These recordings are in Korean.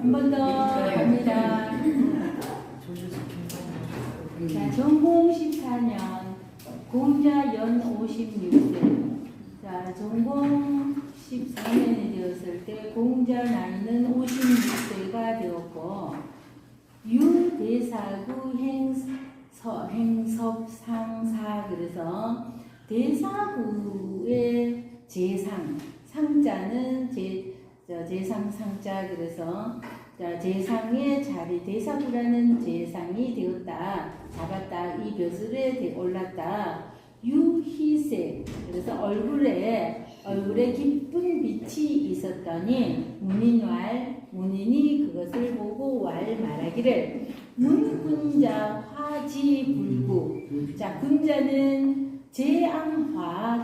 한 번 더 갑니다. 자, 전공 14년, 공자 연 56세. 자, 전공 14년이 되었을 때 공자 나이는 56세가 되었고, 유대사구 행서, 행섭상사 그래서 대사구의 재상, 상자는 제, 저 재상 상자 그래서 자, 재상의 자리, 대사구라는 재상이 되었다. 잡았다. 이 벼슬에 대- 올랐다. 유희세. 그래서 얼굴에, 얼굴에 기쁜 빛이 있었더니, 문인왈, 문인이 그것을 보고 왈 말하기를, 문군자 화지불구. 자, 군자는 재앙화,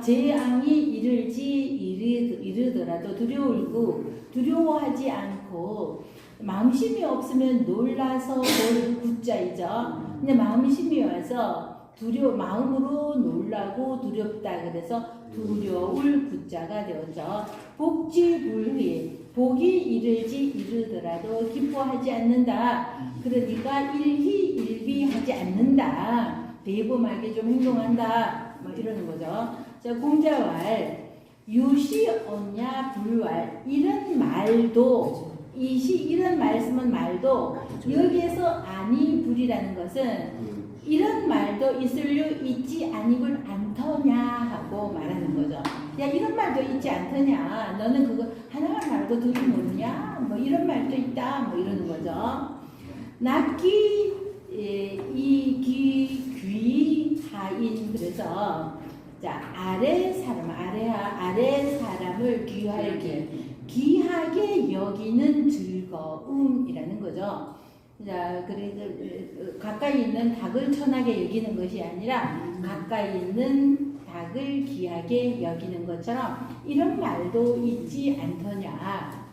재앙이 이를지 이르, 이르더라도 두려울고, 두려워하지 않고, 마음심이 없으면 놀라서 볼 구자이죠. 근데 마음심이 와서 두려 마음으로 놀라고 두렵다 그래서 두려울 구자가 되었죠. 복지불휘 복이 이르지 이르더라도 기뻐하지 않는다. 그러니까 일희 일비하지 않는다. 대범하게 좀 행동한다. 뭐 이러는 거죠. 자 공자왈 유시 언냐 불왈 이런 말도 이시 이런 말씀은 말도 여기에서 아니 불이라는 것은 이런 말도 있을려 있지 아니군 않더냐 하고 말하는 거죠. 야 이런 말도 있지 않더냐. 너는 그거 하나만 말도 들이 모르냐? 뭐 이런 말도 있다. 뭐 이러는 거죠. 낫기 예, 이귀 귀 하인 그래서 자 아래 사람 아래하 아래 사람을 귀하게 귀하게 여기는 즐거움이라는 거죠. 자, 그래서 가까이 있는 닭을 천하게 여기는 것이 아니라 가까이 있는 닭을 귀하게 여기는 것처럼 이런 말도 있지 않더냐.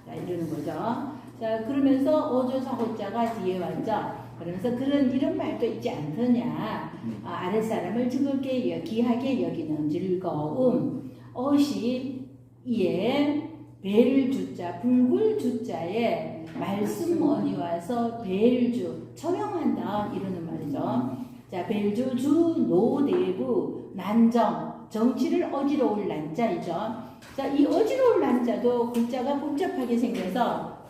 자, 이러는 거죠. 자, 그러면서 어조사호자가 뒤에 왔죠. 그러면서 그런 이런 말도 있지 않더냐. 아, 아랫 사람을 즐겁게 여- 귀하게 여기는 즐거움. 어시 이에 벨 주자 불굴 주자에 말씀 원이 와서 벨주 처형한다 이러는 말이죠. 자 벨주 주 노대부 난정 정치를 어지러울 난자이죠. 자이 어지러울 난자도 글자가 복잡하게 생겨서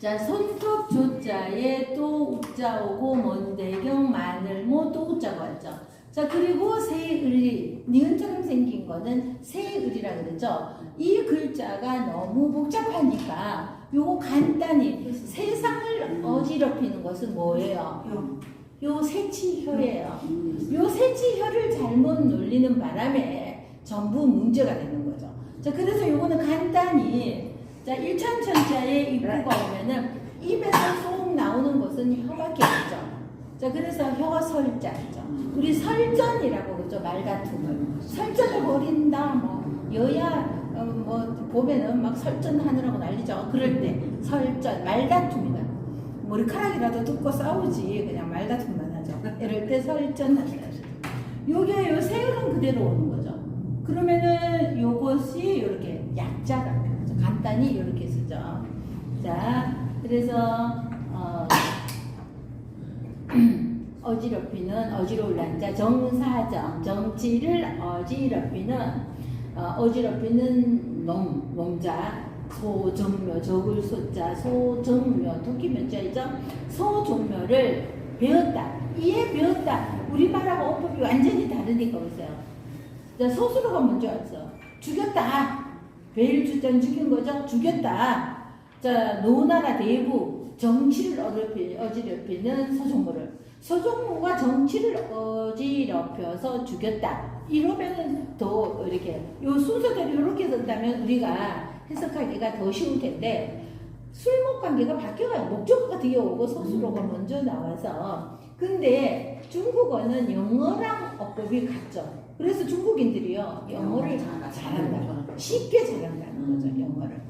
자 손톱 조자에 또 우자 오고 먼대경 마늘 뭐또 우자가 왔죠. 자 그리고 새을이 니은처럼 생긴 거는 새을이라 그러죠. 이 글자가 너무 복잡하니까 요거 간단히 세상을 어지럽히는 것은 뭐예요? 요 새치혀예요. 요 새치혀를 잘못 놀리는 바람에 전부 문제가 되는 거죠. 자 그래서 요거는 간단히 자 일천천자의 입구가 오면은 입에서 쏙 나오는 것은 혀밖에 없죠. 자 그래서 혀가 설자죠. 우리 설전이라고 그러죠 말다툼을 설전을 벌인다 뭐 여야 어, 뭐 보면은 막 설전하느라고 난리죠. 그럴 때 설전 말다툼이다. 머리카락이라도 뜯고 싸우지 그냥 말다툼만 하죠. 이럴 때 설전한다. 요게 요 세율은 그대로 오는 거죠. 그러면은 요것이 이렇게 하죠. 간단히 이렇게 쓰죠. 자 그래서 어, 어지럽히는 어지러울 난자 정사정 정치를 어지럽히는 어, 어지럽히는 놈 놈자 소정묘 적을 소자 소정묘 토끼 면자이죠? 소정묘를 배웠다. 이에 배웠다. 우리말하고 어법이 완전히 다르니까 보세요. 자 소수로가 먼저 왔어. 죽였다 베일 주전 죽인 거죠? 죽였다. 자 노나라 대부 정치를 어지럽히는 서종모를 서종모가 정치를 어지럽혀서 죽였다. 이러면은 더 이렇게 요 순서대로 이렇게 쓴다면 우리가 해석하기가 더 쉬울 텐데 술목 관계가 바뀌어요 목적어가 뒤에 오고 서술어가 먼저 나와서. 근데 중국어는 영어랑 어법이 같죠. 그래서 중국인들이요 영어를 잘한다 쉽게 잘한다는 거죠 영어를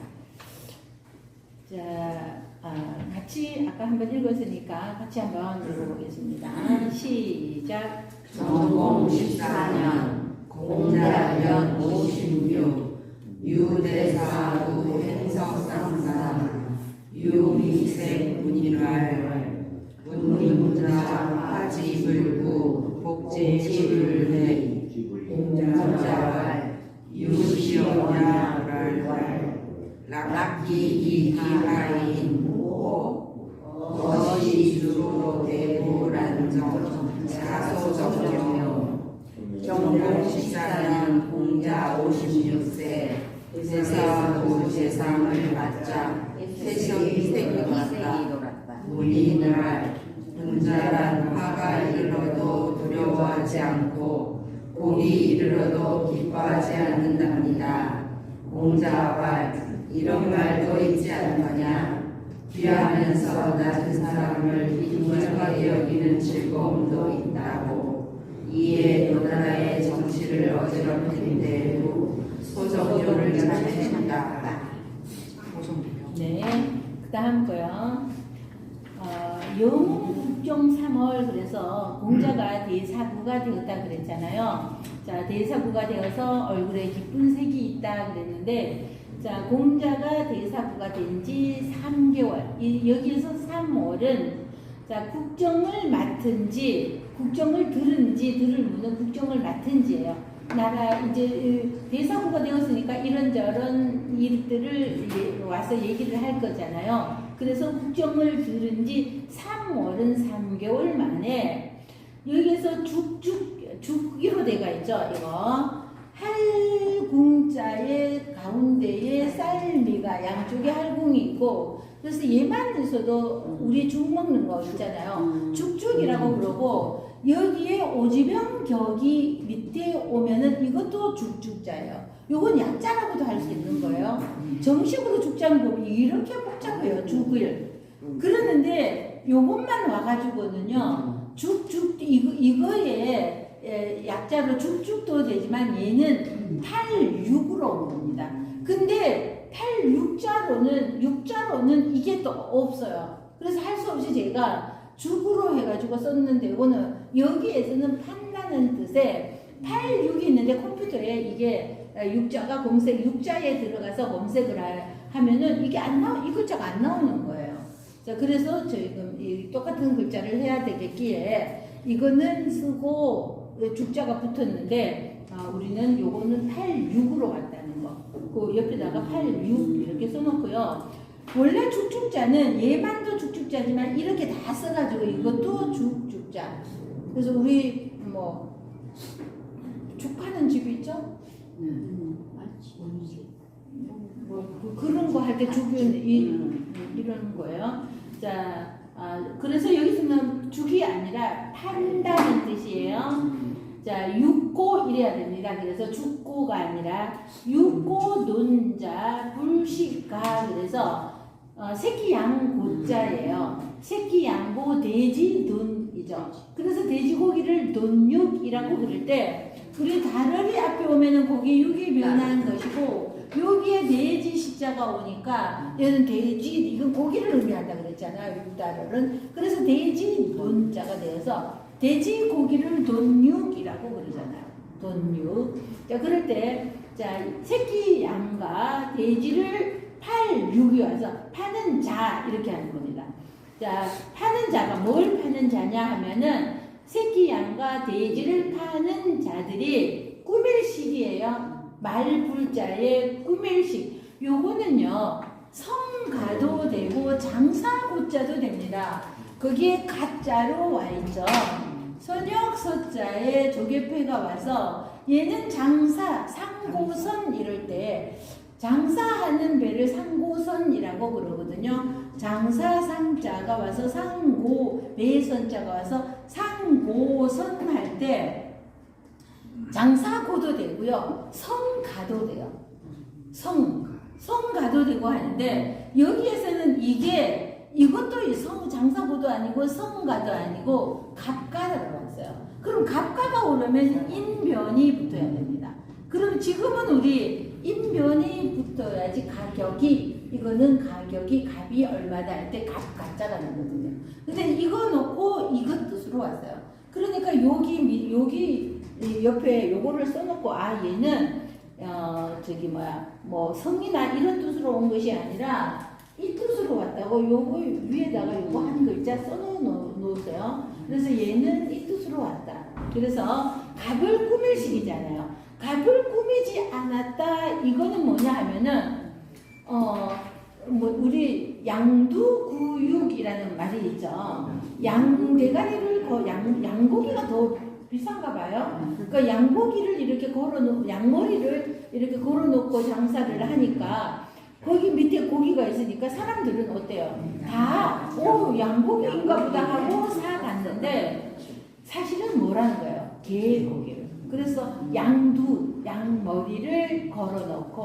자, 아, 같이 아까 한번 읽었으니까 같이 한번 읽어보겠습니다. 시작. 전공 14년 공자연 56 유대사구 행석상사 유미 일생 문인활 문문자 화지 불구 복제 집을 내 공자활 유시오냐랄활 락기 이기하인 호 거시주로 대보란정 자소정경 정공 14년 공자 56세 세상도 세상을 받자 세상이 생겨났다 문인을 분자란 화가 이르러도 두려워하지 않고 곡이 이르러도 기뻐하지 않는답니다. 공자왈 이런 말도 있지 않느냐? 귀하면서 낮은 사람을 인물하게 여기는 즐거움도 있다고. 이에 노나라의 정치를 어지럽힌 데에도 소정료를 잘해준다. 네, 그 다음 거요. 어, 영 국종 3월 그래서 공자가 대사부가 되었다 그랬잖아요. 자, 대사부가 되어서 얼굴에 기쁜 색이 있다 그랬는데, 자, 공자가 대사부가 된 지 3개월. 이, 여기에서 3월은 자, 국정을 맡은지, 국정을 들은지, 들을 무는 국정을 맡은지예요. 나라 이제 이 대사부가 되었으니까 이런저런 일들을 예- 와서 얘기를 할 거잖아요. 그래서 국정을 들은 지 3월은 3개월 만에 여기에서 죽죽 죽기로 돼가 있죠. 이거 할궁자의 가운데에 쌀미가 양쪽에 할궁이 있고 그래서 얘만 있어도 우리 죽 먹는 거 있잖아요. 죽죽이라고 그러고 여기에 오지병 격이 밑에 오면은 이것도 죽죽자예요. 요건 약자라고도 할 수 있는 거예요. 정식으로 죽자는 보면 이렇게 복잡해요. 죽을. 그러는데 요것만 와가지고는요. 죽죽 이거 이거에 에, 약자로 죽죽도 되지만 얘는 86으로 온 겁니다. 근데 86자로는 6자로는 이게 또 없어요. 그래서 할 수 없이 제가 죽으로 해가지고 썼는데 이거는 여기에서는 판다는 뜻에 86이 있는데 컴퓨터에 이게 육자가 검색 육자에 들어가서 검색을 하- 하면은 이게 안 나오 이 글자가 안 나오는 거예요. 자 그래서 지금 이 똑같은 글자를 해야 되겠기에 이거는 쓰고 죽자가 붙었는데 아, 우리는 요거는 86으로 갔다는 거. 그 옆에다가 86 이렇게 써놓고요. 원래 죽죽자는 얘만도 죽죽자지만 이렇게 다 써가지고 이것도 죽죽자. 그래서 우리 뭐 죽파는 집이 있죠? 뭐 그- 그런 거 할때 죽은 이 이런 거예요. 자, 아, 그래서 여기서는 죽이 아니라 판다는 뜻이에요. 자, 육고 이래야 됩니다. 그래서 죽고가 아니라 육고 논자 불식가 그래서 어, 새끼 양 고자예요. 새끼 양고 돼지 돈이죠. 그래서 돼지고기를 돈육이라고 그럴 때 우리 다르리 앞에 오면은 거기 육이 변한 것이고 여기에 돼지 십자가 오니까 얘는 돼지 이건 고기를 의미한다 그랬잖아요. 육다를은 그래서 돼지 돈자가 되어서 돼지 고기를 돈육이라고 그러잖아요. 돈육. 자 그럴 때자 새끼 양과 돼지를 팔 육이 와서 파는 자 이렇게 하는 겁니다. 자 파는 자가 뭘 파는 자냐 하면은 새끼 양과 돼지를 파는 자들이 꾸밀식이에요. 말불자의 꾸밀식. 요거는요 성가도 되고 장사고자도 됩니다. 거기에 가자로 와 있죠. 선역서자에 조개패가 와서 얘는 장사, 상고선 이럴 때 장사하는 배를 상고선이라고 그러거든요. 장사 상자가 와서 상고, 배선자가 와서 상고선 할 때 장사고도 되고요. 성가도 돼요. 성, 성가도 되고 하는데 여기에서는 이게 이것도 이 성, 장사고도 아니고 성가도 아니고 갑가라고 왔어요. 그럼 갑가가 오려면 인변이 붙어야 됩니다. 그럼 지금은 우리 인변이 붙어야지 가격이 이거는 가격이 값이 얼마다 할 때 값 가짜가 나거든요. 근데 이거 놓고 이것 뜻으로 왔어요. 그러니까 여기 미- 여기 이 옆에 요거를 써놓고 아 얘는 어 저기 뭐야 뭐 성이나 이런 뜻으로 온 것이 아니라 이 뜻으로 왔다고 요거 위에다가 요거 한 글자 써놓으세요. 그래서 얘는 이 뜻으로 왔다. 그래서 갑을 꾸밀 식이잖아요. 갑을 꾸미지 않았다. 이거는 뭐냐 하면은 어 뭐 우리 양두구육이라는 말이 있죠. 양 대가리를 거, 양 양고기가 더 비싼가 봐요. 그러니까 양고기를 이렇게 걸어놓고 양머리를 이렇게 걸어놓고 장사를 하니까 거기 밑에 고기가 있으니까 사람들은 어때요? 다, 오, 양고기인가 보다 하고 사갔는데 사실은 뭐라는 거예요? 개 고기를. 그래서 양두, 양머리를 걸어놓고,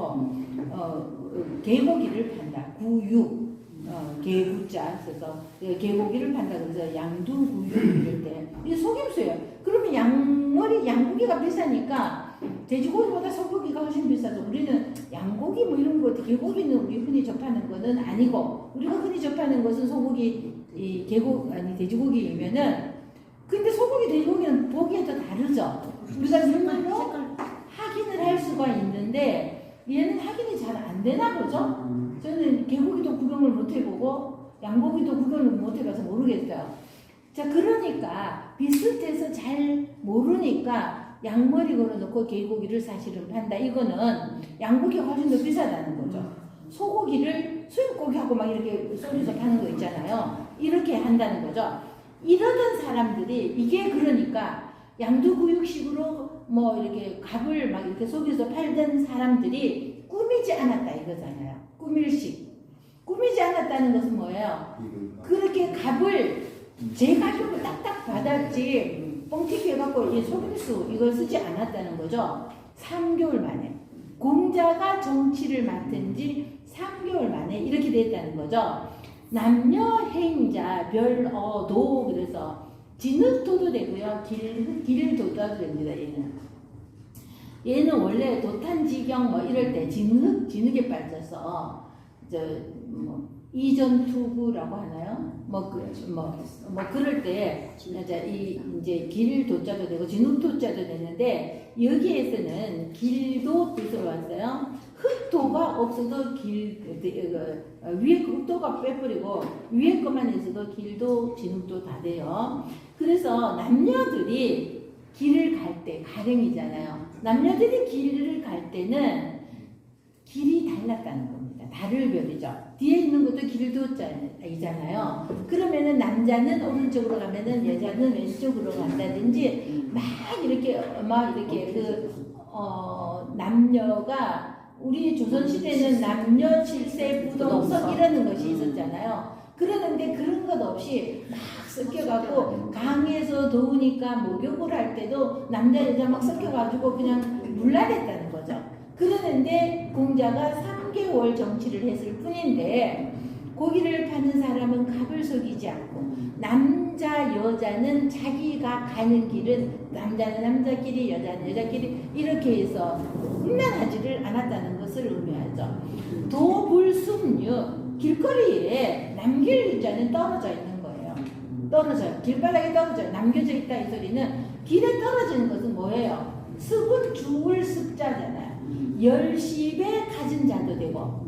어, 개고기를 판다. 구육, 어, 개구자 써서 개고기를 판다. 그래서 양두구육 이럴 때. 이게 속임수예요. 그러면 양머리, 양고기가 비싸니까 돼지고기보다 소고기가 훨씬 비싸서 우리는 양고기 뭐 이런 거 개고기는 우리 흔히 접하는 거는 아니고 우리가 흔히 접하는 것은 소고기 이 개고 아니 돼지고기이면은 근데 소고기 돼지고기는 보기에 또 다르죠. 우리가 정말로 확인을 할 수가 있는데 얘는 확인이 잘 안 되나 보죠. 저는 개고기도 구경을 못 해보고 양고기도 구경을 못 해봐서 모르겠어요. 자 그러니까 비슷해서 잘 모르니까 양머리 걸어놓고 개고기를 사실은 판다. 이거는 양고기가 훨씬 더 비싸다는 거죠. 소고기를 수육고기하고 막 이렇게 썰어서 파는 거 있잖아요. 이렇게 한다는 거죠. 이러던 사람들이 이게 그러니까 양두구육식으로 뭐 이렇게 갑을 막 이렇게 속여서 팔던 사람들이 꾸미지 않았다 이거잖아요. 꾸밀식. 꾸미지 않았다는 것은 뭐예요? 그렇게 갑을 제 가격을 딱딱 받았지 뻥튀기 해갖고 이 속임수 이걸 쓰지 않았다는 거죠. 3개월 만에 공자가 정치를 맡은 지 3개월 만에 이렇게 됐다는 거죠. 남녀 행자 별어도 그래서 진흙도도 되고요. 길 길도도 됩니다. 얘는 얘는 원래 도탄지경 뭐 이럴 때 진흙 진흙에 빠져서 저 뭐 이전투구라고 하나요? 뭐 그 뭐 뭐 그럴 때 이제 이 이제 길 도자도 되고 진흙 도자도 되는데 여기에서는 길도 뜻으로 왔어요. 흙도가 없어도 길 그, 어, 위에 그 흙도가 빼버리고 위에 것만 있어도 길도 진흙도 다 돼요. 그래서 남녀들이 길을 갈 때 가령이잖아요. 남녀들이 길을 갈 때는 길이 달랐다는 겁니다. 다를 별이죠. 뒤에 있는 것도 길도자이잖아요. 그러면은 남자는 오른쪽으로 가면은 여자는 왼쪽으로 간다든지 막 이렇게 막 이렇게 그 어, 남녀가 우리 조선 시대는 남녀 칠세 부동석 이라는 것이 있었잖아요. 그러는데 그런 것 없이 막 섞여갖고 강에서 더우니까 목욕을 할 때도 남자 여자 막 섞여가지고 그냥 물나댔다는 거죠. 그러는데 공자가 3개월 정치를 했을 뿐인데 고기를 파는 사람은 갑을 속이지 않고 남자 여자는 자기가 가는 길은 남자는 남자끼리 여자는 여자끼리 이렇게 해서 흠난하지를 않았다는 것을 의미하죠. 도불숙류 길거리에 남길 자는 떨어져 있는 거예요. 떨어져요. 길바닥에 떨어져요. 남겨져 있다 이 소리는 길에 떨어지는 것은 뭐예요? 습은 주울 습자잖아요. 열십에 가진 자도 되고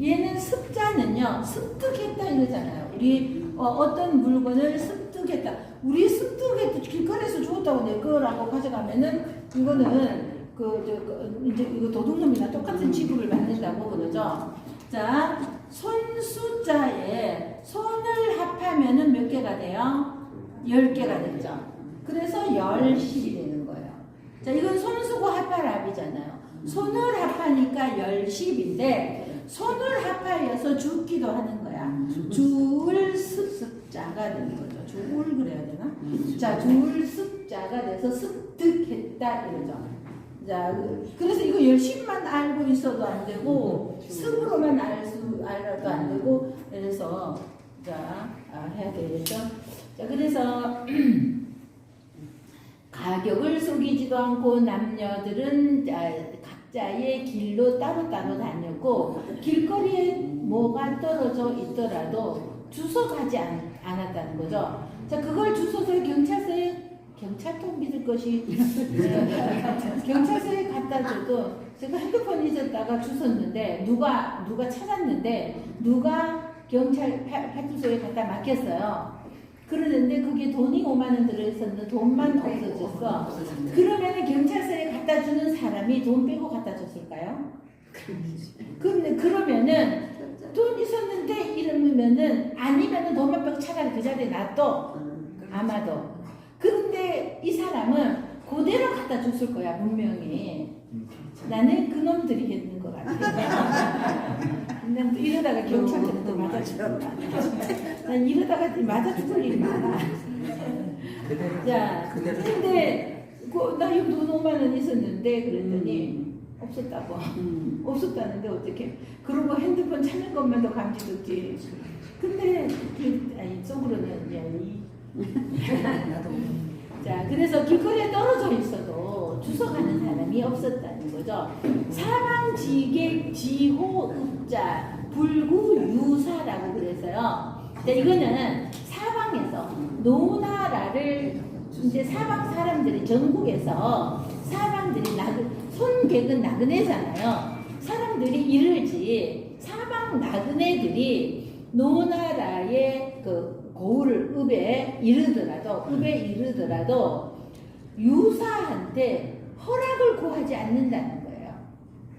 얘는 습자는요 습득했다 이거잖아요. 우리 어, 떤 물건을 습득했다. 우리 습득했다 길거리에서 주웠다고 내 거라고 가져가면은 이거는 그, 저, 그 이제 이거 도둑놈이나 똑같은 취급을 받는다고 그러죠. 자 손수자에 손을 합하면은 몇 개가 돼요? 열 개가 되죠. 그래서 열십이 되는 거예요. 자 이건 손수고 합할 합이잖아요. 손을 합하니까 열십인데 손을 합하여서 죽기도 하는 거야. 주울 습습자가 되는 거죠. 주울 그래야 되나? 자, 주울 습자가 돼서 습득했다 이러죠. 자, 그- 그래서 이거 열심만 알고 있어도 안 되고 습으로만 알수 알아도 안 되고 그래서 자 아, 해야 되겠죠. 자, 그래서 가격을 속이지도 않고 남녀들은 자, 각자의 길로 따로따로 다녔고 길거리에 뭐가 떨어져 있더라도 주워 가지 않, 않았다는 거죠. 자 그걸 주워서 경찰서에 경찰통 믿을 것이 어, 경찰서에 갖다 줘도 제가 핸드폰 잊었다가 주웠는데 누가 누가 찾았는데 누가 경찰 파- 파출소에 갖다 맡겼어요. 그러는데 그게 돈이 5만 원 들어있었는데 돈만 없어졌어. 그러면 경찰서에 갖다 주는 사람이 돈 빼고 갖다 줬을까요? 근데 그러면은 돈 있었는데 이러면은 아니면은 돈만 빼고 차라리 그 자리에 놔둬. 아마도 그런데 이 사람은 그대로 갖다 줬을 거야 분명히. 나는 그놈들이 했는 것 같아. 난또 이러다가 경찰한테 맞아 죽을 난 이러다가 맞아 죽을 일이 많아. 자 근데 그, 나 여기 돈 5만 원 있었는데 그랬더니 없었다고. 없었다는데 어떻게? 그러고 핸드폰 찾는 것만도 감지됐지. 근데 그 아니 속으로는 야, 이 자, 그래서 길거리에 떨어져 있어도 주워가는 사람이 없었다는 거죠. 사방 지객 지호 읍자 불구 유사라고 그래서요. 자, 이거는 사방에서 노나라를 이제 사방 사람들이 전국에서 사방들이 나그 손객은 나그네잖아요. 사람들이 이르지 사방 나그네들이 노나라의 그 고을 읍에 이르더라도 읍에 이르더라도 유사한테 허락을 구하지 않는다는 거예요.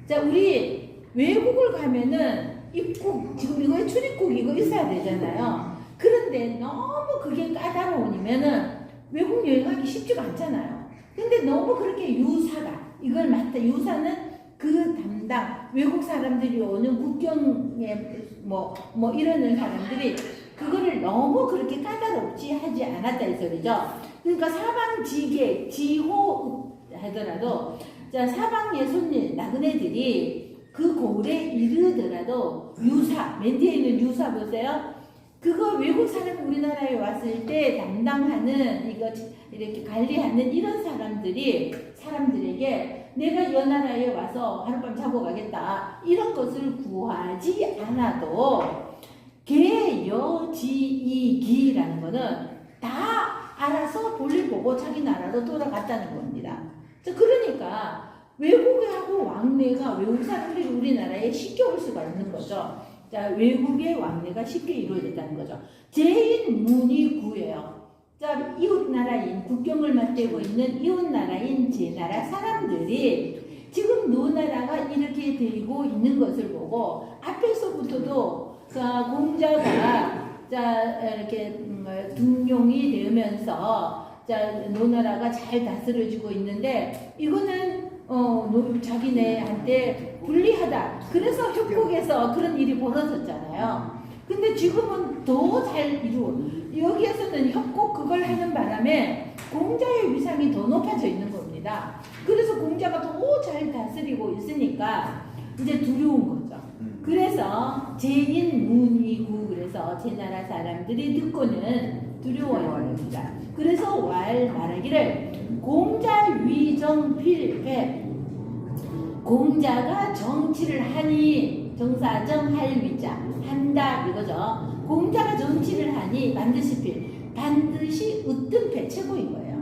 자, 우리 외국을 가면은 입국 지금 이거 출입국 이거 있어야 되잖아요. 그런데 너무 그게 까다로우면은 외국 여행하기 쉽지가 않잖아요. 근데 너무 그렇게 유사가 이걸 맡아 유사는 그 담당 외국 사람들이 오는 국경에 뭐뭐 이러는 사람들이 그거를 너무 그렇게 까다롭지 하지 않았다 이 소리죠. 그러니까 사방 지계 지호 하더라도 자 사방의 손님 나그네들이 그 고을에 이르더라도 유사 맨 뒤에 있는 유사 보세요. 그거 외국 사람 우리나라에 왔을 때 담당하는 이거 이렇게 관리하는 이런 사람들이 사람들에게 내가 여 나라에 와서 하룻밤 자고 가겠다 이런 것을 구하지 않아도 개 여 지 이 기라는 거는 다 알아서 볼일 보고 자기 나라로 돌아갔다는 겁니다. 자, 그러니까 외국하고 왕래가 외국 사람들이 우리나라에 쉽게 올 수가 있는 거죠. 자, 외국의 왕래가 쉽게 이루어졌다는 거죠. 제인 문의구예요. 자, 이웃 나라인 국경을 맞대고 있는 이웃 나라인 제 나라 사람들이 지금 노나라가 이렇게 되고 있는 것을 보고 앞에서부터도 자, 공자가 자 이렇게 음, 등용이 되면서 자 노나라가 잘 다스려지고 있는데 이거는 어 노- 자기네한테 불리하다. 그래서 협곡에서 그런 일이 벌어졌잖아요. 근데 지금은 더 잘 이루어 여기에서는 협곡 그걸 하는 바람에 공자의 위상이 더 높아져 있는 겁니다. 그래서 공자가 더 잘 다스리고 있으니까 이제 두려운 거죠. 그래서 제인 문이구 그래서 제 나라 사람들이 듣고는 두려워합니다. 그래서 왈 말하기를 공자 위정 필패 공자가 정치를 하니 정사정 할 위자 한다 이거죠. 공자가 정치를 하니 반드시 필 반드시 으뜸패 최고인 거예요.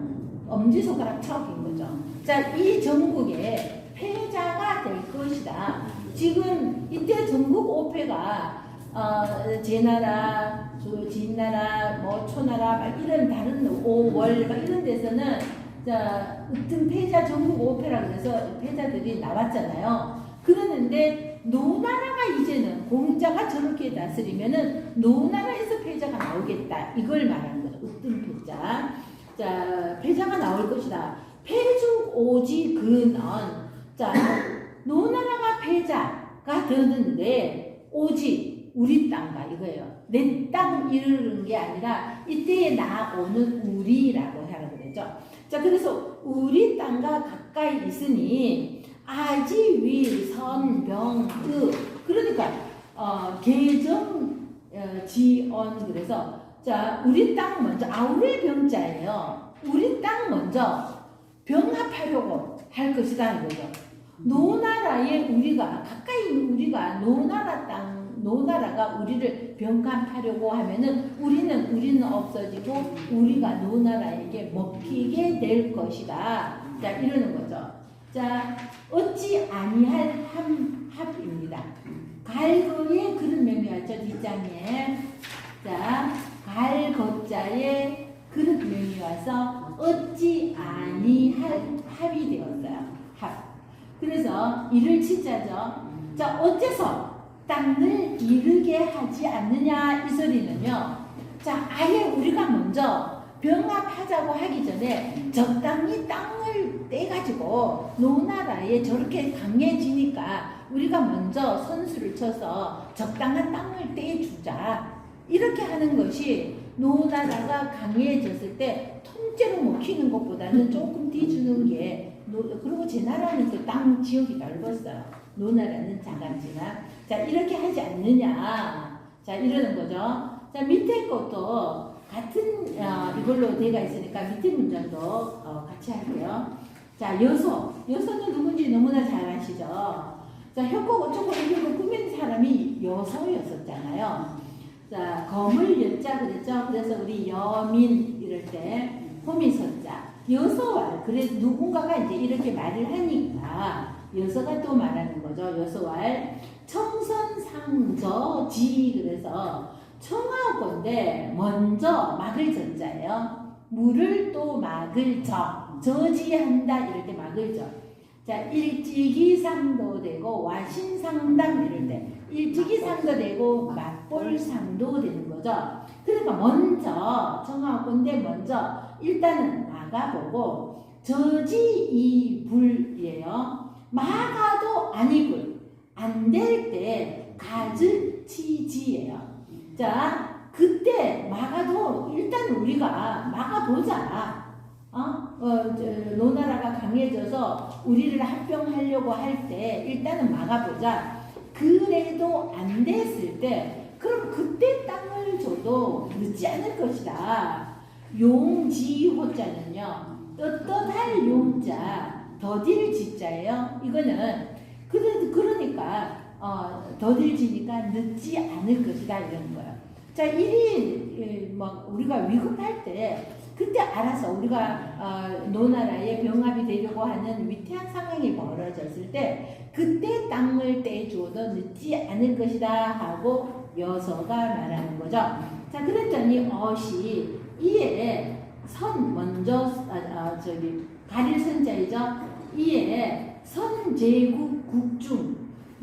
엄지손가락 척인 거죠. 자, 이 전국에 패자가 될 것이다. 지금 이때 전국 오패가 어, 제나라, 저 진나라, 뭐 초나라 막 이런 다른 오월 막 이런 데서는 자 으뜸 패자 전국 오패라 그래서 패자들이 나왔잖아요. 그러는데 노나라가 이제는 공자가 저렇게 다스리면은 노나라에서 패자가 나오겠다 이걸 말하는 거죠. 으뜸 패자. 자 패자가 나올 것이다. 패죽 오지 근언. 자 노나라가 패자가 되는데 오지 우리 땅가 이거예요. 내땅 이르는 게 아니라 이때에 나오는 우리라고 하라고 그랬죠. 자 그래서 우리 땅과 가까이 있으니 아지 위선병의 그러니까 어, 계정 어, 지언 그래서 자 우리 땅 먼저 아우의 병자예요. 우리 땅 먼저 병합하려고 할 것이다 이거죠. 노나라에 우리가 가까이 있는 우리가 노나라 땅 노나라가 우리를 병감하려고 하면은 우리는 우리는 없어지고 우리가 노나라에게 먹히게 될 것이다. 자 이러는 거죠. 자 어찌 아니할 함 합입니다. 갈거에 그런 명이 왔죠 뒷장에. 자 갈거자에 그런 명이 와서 어찌 아니할 합이 되었어요. 합. 그래서 이를 치자죠. 자 어째서 땅을 이르게 하지 않느냐 이 소리는요. 자 아예 우리가 먼저 병합하자고 하기 전에 적당히 땅을 떼가지고 노나라에 저렇게 강해지니까 우리가 먼저 선수를 쳐서 적당한 땅을 떼주자 이렇게 하는 것이 노나라가 강해졌을 때 통째로 먹히는 것보다는 조금 떼주는 게 노, 그리고 제 나라는 그 땅 지역이 넓었어요. 노나라는 작았지만 자 이렇게 하지 않느냐 자 이러는 거죠. 자 밑에 것도 같은 어, 이걸로 돼가 있으니까 밑에 문장도 어, 같이 할게요. 자 여소 여소는 누군지 너무나 잘 아시죠. 자 협곡 어쩌고 이렇게 꾸민 사람이 여소였었잖아요. 자 검을 여자 그랬죠. 그래서 우리 여민 이럴 때 서자 여소왈 그래 누군가가 이제 이렇게 말을 하니까 여서가 또 말하는 거죠. 여소왈 청선상저지 그래서 청하고 건데 먼저 막을 전자예요. 물을 또 막을 저 저지한다 이럴 때 막을 저. 자 일지기상도 되고 와신상담 이럴 때 일지기상도 되고 맞볼상도 되는 거죠. 그러니까 먼저 청하고 건데 먼저 일단은 막아보고 저지 이 불이에요. 막아도 아니군. 안될 때 가즈 치지예요. 자, 그때 막아도 일단 우리가 막아보자. 어? 어, 저, 노나라가 강해져서 우리를 합병하려고 할 때 일단은 막아보자. 그래도 안 됐을 때 그럼 그때 땅을 줘도 늦지 않을 것이다. 용지호자는요. 떳떳할 용자, 더딜 지자예요. 이거는 그러니까 어, 더딜지니까 늦지 않을 것이다 이런 거예요. 자, 일이 뭐 우리가 위급할 때 그때 알아서 우리가 어, 노나라에 병합이 되려고 하는 위태한 상황이 벌어졌을 때 그때 땅을 떼주어도 늦지 않을 것이다 하고 여서가 말하는 거죠. 자, 그랬더니 어시 이에 선 먼저 아, 아, 저기 가릴 선자이죠. 이에 선제국 국중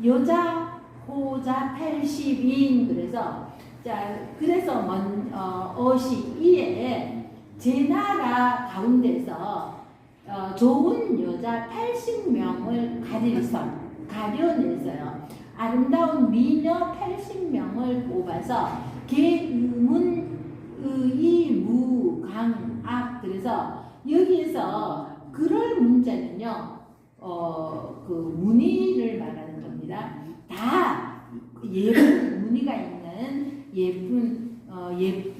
여자 호자 80인 그래서 자 그래서 먼 어, 어시 이에 제 나라 가운데서 어, 좋은 여자 80명을 가릴선 가려내서요. 아름다운 미녀 80명을 뽑아서 개의문 의의 무강악 그래서 여기에서 그럴 문자는요 어 그 무늬를 말하는 겁니다 다 예쁜 무늬가 있는 예쁜 어, 예,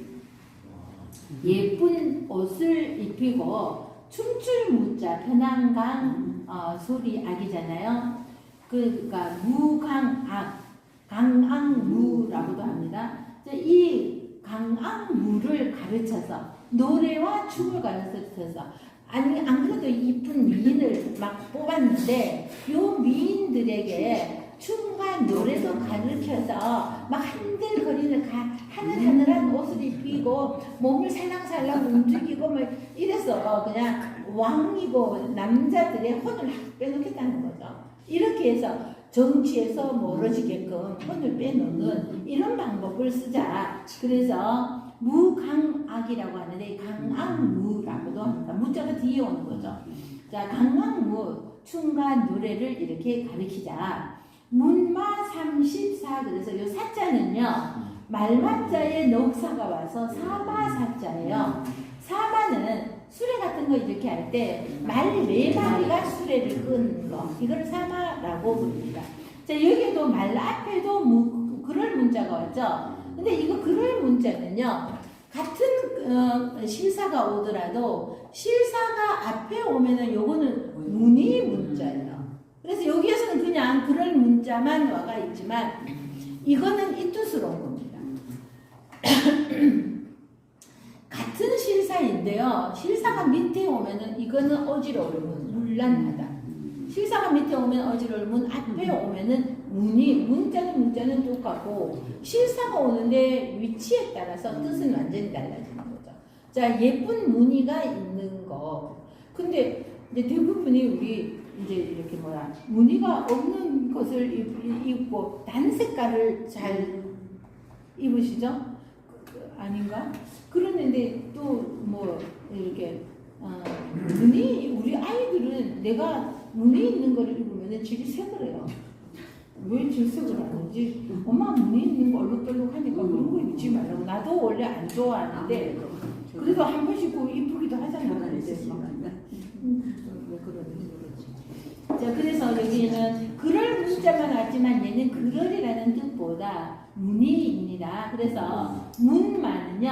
예쁜 옷을 입히고 춤출 무자 편안강 어, 소리 악이잖아요. 그러니까 무강악 강악무라고도 합니다. 이 강악무를 가르쳐서 노래와 춤을 가르쳐서 아니 안 그래도 이쁜 미인을 막 뽑았는데 요 미인들에게 춤과 노래도 가르쳐서 막 한들거리는 가, 하늘하늘한 옷을 입히고 몸을 살랑살랑 움직이고 막 이래서 그냥 왕이고 남자들의 혼을 확 빼놓겠다는 거죠. 이렇게 해서 정치에서 멀어지게끔 혼을 빼놓는 이런 방법을 쓰자. 그래서 무강악이라고 하는데 강악무라고도 합니다. 무자가 뒤에 오는 거죠. 자, 강악무 춤과 노래를 이렇게 가리키자. 문마 34 그래서 요 사자는요 말마자에 넉사가 와서 사바사자예요. 사바는 수레 같은 거 이렇게 할 때 말 네 마리가 수레를 끄는 거 이걸 사마라고 부릅니다. 자 여기도 말 앞에도 무, 그럴 문자가 왔죠. 근데 이거 그럴 문자는요 같은 어, 실사가 오더라도 실사가 앞에 오면은 요거는 문의 문자예요. 그래서 여기에서는 그냥 그럴 문자만 와가 있지만 이거는 이 뜻으로 온 겁니다. 같은 실사인데요. 실사가 밑에 오면은 이거는 어지러울문, 문란하다. 실사가 밑에 오면 어지러울문, 앞에 오면은 문이 문자는 문자는 똑같고 실사가 오는데 위치에 따라서 뜻은 완전히 달라지는 거죠. 자 예쁜 무늬가 있는 거. 근데 대부분이 우리 이제 이렇게 뭐야 무늬가 없는 것을 입- 입고 단 색깔을 잘 입으시죠? 그- 아닌가? 그러는데 또 뭐 이렇게 어, 무늬 우리 아이들은 내가 무늬 있는 거를 입으면 질색을 해요. 왜 질색을 하는지 엄마 무늬 있는 거 얼룩덜룩 하니까 그런 거 입지 말라고 나도 원래 안 좋아하는데 그래도 한 번씩 그 이쁘기도 하잖아. 근데 막왜 그러는지 모르지. 자, 그래서 여기는 그럴 문자만 왔지만 얘는 그럴이라는 뜻보다 문이입니다. 그래서 문만은요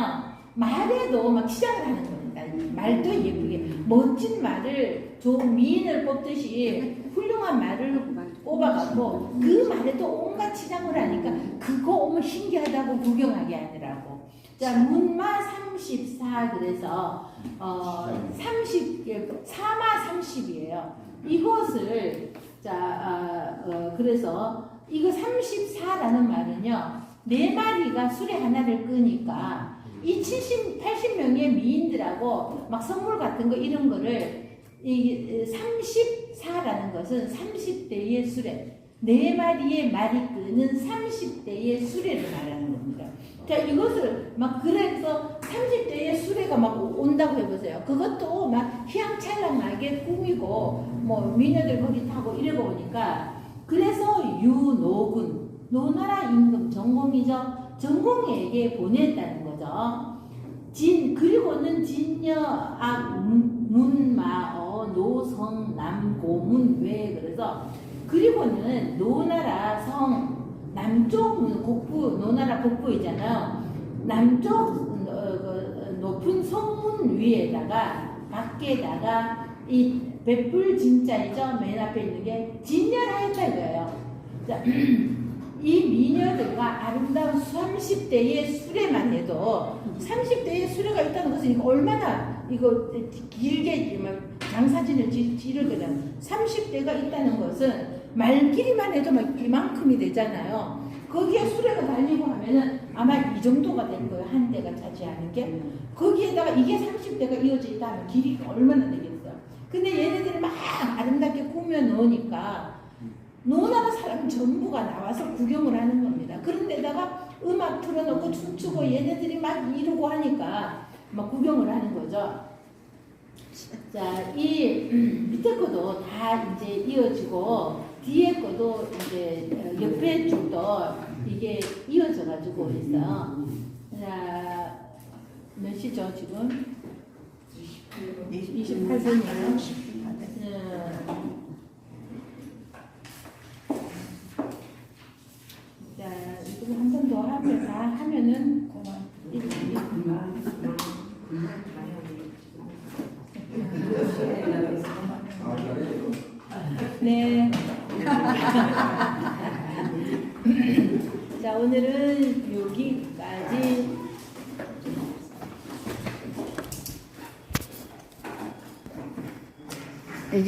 말에도 막 시작을 하는 겁니다. 말도 예쁘게 멋진 말을 좋은 미인을 뽑듯이 훌륭한 말을 뽑아갖고 그 말에도 온갖 치장을 하니까 그거 오면 신기하다고 구경하게 하더라고. 자, 문마 34 그래서 어 30, 예, 4마 30이에요. 이것을 자, 아, 어, 그래서 이거 34라는 말은요. 네 마리가 술에 하나를 끄니까 이 70, 80명의 미인들하고 막 선물 같은 거 이런 거를 이 34라는 것은 30대의 수레 네 마리의 말이 끄는 30대의 수레를 말하는 겁니다. 자 이것을 막 그래서 30대의 수레가 막 온다고 해보세요. 그것도 막 휘황찬란하게 꾸미고 뭐 미녀들 거기 타고 이러고 오니까 그래서 유노군 노나라 임금 전공이죠. 전공에게 보냈다는 거죠. 진 그리고는 진여 악 문- 문마어 노성 남고문 외 그래서 그리고는 노나라 성 남쪽 문- 북부 노나라 북부이잖아요. 남쪽 어, 그, 높은 성문 위에다가 밖에다가 이 백불 진짜이죠. 맨 앞에 있는 게 진열하였다 이거예요. 자, 이 미녀들과 아름다운 30대의 수레만 해도 30대의 수레가 있다는 것은 얼마나 이거 길게 막 장사진을 지- 지르거든. 30대가 있다는 것은 말길이만 해도 막 이만큼이 되잖아요. 거기에 수레가 달리고 하면은 아마 이 정도가 될 거예요. 한 대가 차지하는 게. 거기에다가 이게 30대가 이어져 있다 하면 길이 얼마나 되겠어요. 근데 얘네들이 막 아름답게 꾸며 놓으니까 노나라 사람 전부가 나와서 구경을 하는 겁니다. 그런데다가 음악 틀어놓고 춤추고 얘네들이 막 이러고 하니까 막 구경을 하는 거죠. 자, 이 음, 밑에 거도 다 이제 이어지고 뒤에 거도 이제 어, 옆에 줄도 이게 이어져 가지고 있어요. 자, 몇 시죠 지금? 28분이에요. 자, 이거 한 번 더 하면 다 하면은 그만. 이- 이- 네. 자, 오늘은 여기까지